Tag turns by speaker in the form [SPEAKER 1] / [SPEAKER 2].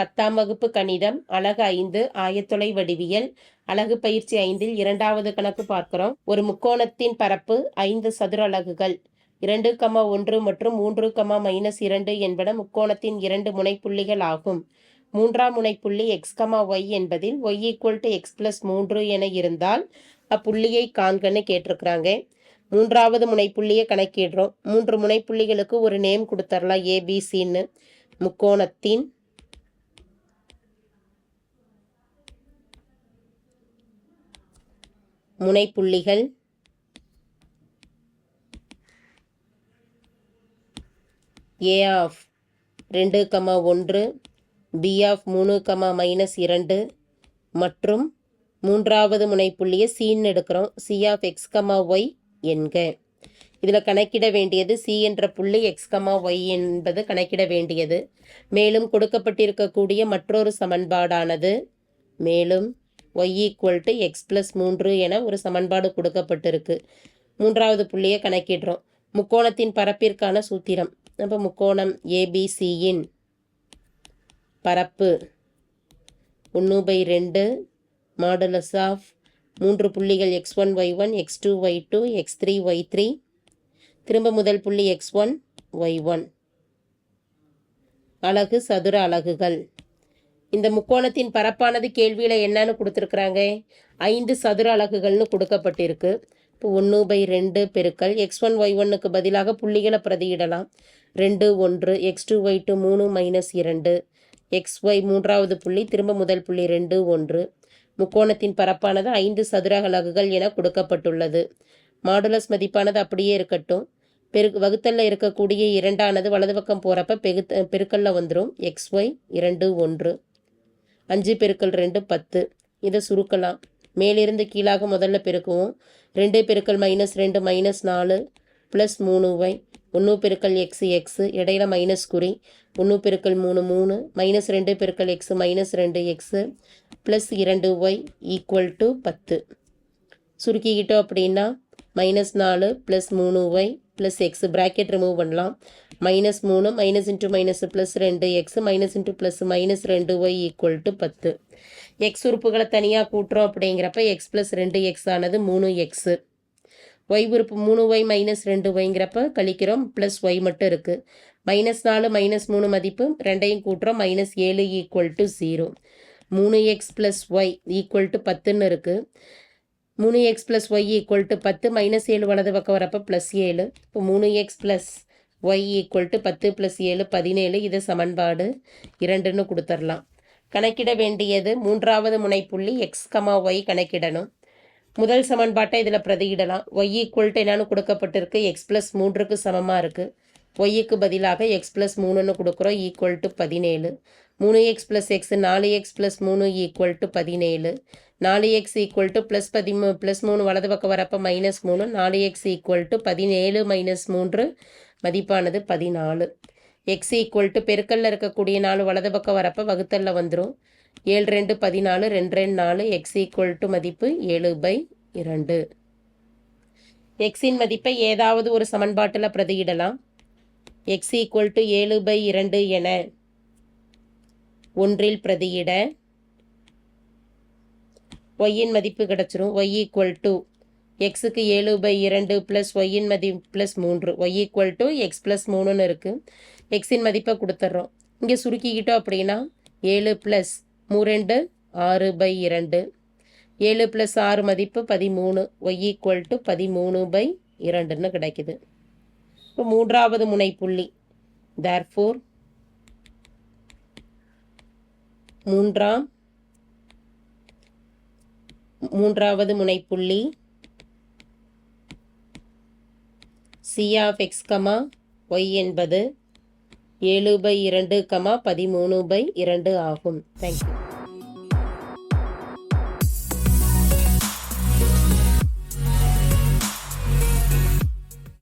[SPEAKER 1] பத்தாம் வகுப்பு கணிதம் அலகு ஐந்து ஆயத்தொலை வடிவியல் அழகு பயிற்சி ஐந்தில் இரண்டாவது கணக்கு பார்க்கிறோம். ஒரு முக்கோணத்தின் பரப்பு ஐந்து சதுர அலகுகள். இரண்டு கமா ஒன்று மற்றும் மூன்று கமா மைனஸ் இரண்டு என்பன முக்கோணத்தின் இரண்டு முனைப்புள்ளிகள் ஆகும். மூன்றாம் முனைப்புள்ளி எக்ஸ் கமா ஒய் என்பதில் Y equal to X plus மூன்று என இருந்தால் அப்புள்ளியை காண்கன்னு கேட்டிருக்கிறாங்க. மூன்றாவது முனைப்புள்ளியை கணக்கிடுறோம். மூன்று முனைப்புள்ளிகளுக்கு ஒரு நேம் கொடுத்துர்லாம் ஏபிசின்னு முக்கோணத்தின் முனைப்புள்ளிகள். ஏ ஆஃப் ரெண்டு கமா ஒன்று பி ஆஃப் மூணு கமா மைனஸ் இரண்டு மற்றும் மூன்றாவது முனைப்புள்ளியை சீன்னு எடுக்கிறோம். C of X comma Y என்க. இதில் கணக்கிட வேண்டியது சி என்ற புள்ளி எக்ஸ் கமா ஒய் என்பது கணக்கிட வேண்டியது. மேலும் கொடுக்கப்பட்டிருக்கக்கூடிய மற்றொரு சமன்பாடானது மேலும் Y equal to X plus மூன்று என ஒரு சமன்பாடு கொடுக்கப்பட்டிருக்கு. மூன்றாவது புள்ளியை கணக்கிடுறோம். முக்கோணத்தின் பரப்பிற்கான சூத்திரம். அப்போ முக்கோணம் ஏபிசியின் பரப்பு ஒன்று பை ரெண்டு மாடுலஸ் ஆஃப் மூன்று புள்ளிகள் X one Y one X two Y two X three Y three திரும்ப முதல் புள்ளி எக்ஸ் ஒன் ஒய் ஒன் அலகு சதுர அலகுகள். இந்த முக்கோணத்தின் பரப்பானது கேள்வியில் என்னன்னு கொடுத்துருக்குறாங்க. ஐந்து சதுர அலகுகள்னு கொடுக்கப்பட்டிருக்கு. இப்போ ஒன்று பை ரெண்டு பெருக்கல். எக்ஸ் ஒன் ஒய் ஒன்னுக்கு பதிலாக புள்ளிகளை பிரதியிடலாம். ரெண்டு ஒன்று எக்ஸ் டூ ஒய் டூ மூணு மைனஸ் இரண்டு. எக்ஸ் ஒய் மூன்றாவது புள்ளி திரும்ப முதல் புள்ளி ரெண்டு ஒன்று. முக்கோணத்தின் பரப்பானது ஐந்து சதுர அலகுகள் என கொடுக்கப்பட்டுள்ளது. மாடுலஸ் மதிப்பானது அப்படியே இருக்கட்டும். பெரு வகுத்தலில் இருக்கக்கூடிய இரண்டானது வலது பக்கம் போகிறப்ப பெகு பெருக்கல்ல வந்துடும் எக்ஸ் ஒய் இரண்டு ஒன்று. அஞ்சு பெருக்கல் ரெண்டு பத்து. இதை சுருக்கலாம். மேலிருந்து கீழாக முதல்ல பெருக்குவோம். ரெண்டு பெருக்கல் மைனஸ் ரெண்டு மைனஸ் நாலு ப்ளஸ் மூணு ஒய் ஒன்று பெருக்கல் எக்ஸ் எக்ஸு. இடையில மைனஸ் குறி. ஒன்று பெருக்கல் மூணு மூணு. மைனஸ் ரெண்டு பெருக்கல் எக்ஸு மைனஸ் ரெண்டு எக்ஸு. ப்ளஸ் இரண்டு ஒய் ஈக்குவல் டு பத்து. சுருக்கிக்கிட்டோம் அப்படின்னா மைனஸ் நாலு ப்ளஸ் மூணு Y plus X bracket remove பண்ணலாம். மைனஸ் மூணு மைனஸ் இன்ட்டு மைனஸ் ப்ளஸ் ரெண்டு X minus into plus minus ரெண்டு ஒய் ஈக்குவல் டு பத்து. எக்ஸ் உறுப்புகளை தனியாக கூட்டுறோம் அப்படிங்கிறப்ப எக்ஸ் ப்ளஸ் ரெண்டு எக்ஸ் ஆனது மூணு எக்ஸு ஒய் உறுப்பு மூணு ஒய் மைனஸ் ரெண்டு ஒய்ங்கிறப்ப கழிக்கிறோம் ப்ளஸ் ஒய் மட்டும் இருக்குது மைனஸ் நாலு மைனஸ் மூணு மதிப்பு ரெண்டையும் கூட்டுறோம் மைனஸ் ஏழு ஈக்குவல் டு ஜீரோ மூணு X plus Y equal to பத்துன்னு இருக்குது மூணு X plus Y equal to பத்து மைனஸ் ஏழு வலது பக்கம் வரப்போ ப்ளஸ் ஏழு. இப்போ மூணு X plus Y equal to பத்து ப்ளஸ் ஏழு பதினேழு இது சமன்பாடு இரண்டுன்னு கொடுத்துடலாம் கணக்கிட வேண்டியது மூன்றாவது முனைப்புள்ளி எக்ஸ் கமா ஒய் கணக்கிடணும். முதல் சமன்பாட்டை இதில் பிரதியிடலாம். ஒய் ஈக்குவல் டு என்னன்னு கொடுக்கப்பட்டிருக்கு. எக்ஸ் ப்ளஸ் மூன்றுக்கு சமமாக இருக்குது ஒய்க்கு பதிலாக எக்ஸ் ப்ளஸ் மூணுன்னு கொடுக்குறோம். ஈக்குவல் டு பதினேழு. மூணு எக்ஸ் ப்ளஸ் எக்ஸ் நாலு எக்ஸ் ப்ளஸ் மூணு ஈக்குவல் டு பதினேழு. நாலு எக்ஸ் ஈக்குவல் டு ப்ளஸ் பதிமூ ப்ளஸ் மூணு வலது பக்கம் வரப்போ மைனஸ் மூணு நாலு எக்ஸ் ஈக்குவல் டு பதினேழு மைனஸ் மூன்று மதிப்பானது பதினாலு. எக்ஸ் ஈக்குவல் டு பெருக்கல்ல இருக்கக்கூடிய நாலு வலது பக்கம் வரப்போ வகுத்தல்ல வந்துடும் ஏழு ரெண்டு பதினாலு ரெண்டு ரெண்டு நாலு எக்ஸ் ஈக்குவல் டு மதிப்பு ஏழு பை இரண்டு. எக்ஸின் மதிப்பை ஏதாவது ஒரு சமன்பாட்டில் பிரதியிடலாம். எக்ஸ் ஈக்குவல் டு ஏழு பை இரண்டு என ஒன்றில் பிரதியிட ஒய்யின் மதிப்பு கிடச்சிரும். ஒய் ஈக்குவல் டு எக்ஸுக்கு ஏழு பை இரண்டு ப்ளஸ் ஒய்யின் மதிப்பு ப்ளஸ் மூன்று. Y equal to X plus மூணுன்னு இருக்குது எக்ஸின் மதிப்பை கொடுத்துட்றோம் இங்கே சுருக்கிக்கிட்டோம் அப்படின்னா ஏழு ப்ளஸ் மூரெண்டு ஆறு பை இரண்டு. ஏழு ப்ளஸ் ஆறு மதிப்பு பதிமூணு. ஒய் ஈக்குவல் டு பதிமூணு பை இரண்டுன்னு கிடைக்குது. இப்போ மூன்றாவது முனைப்புள்ளி. தேர்ஃபோர் மூன்றாம் மூன்றாவது முனைப்புள்ளி. C of X comma Y என்பது ஏழு பை இரண்டு கமா பதிமூணு பை இரண்டு ஆகும். தேங்க்யூ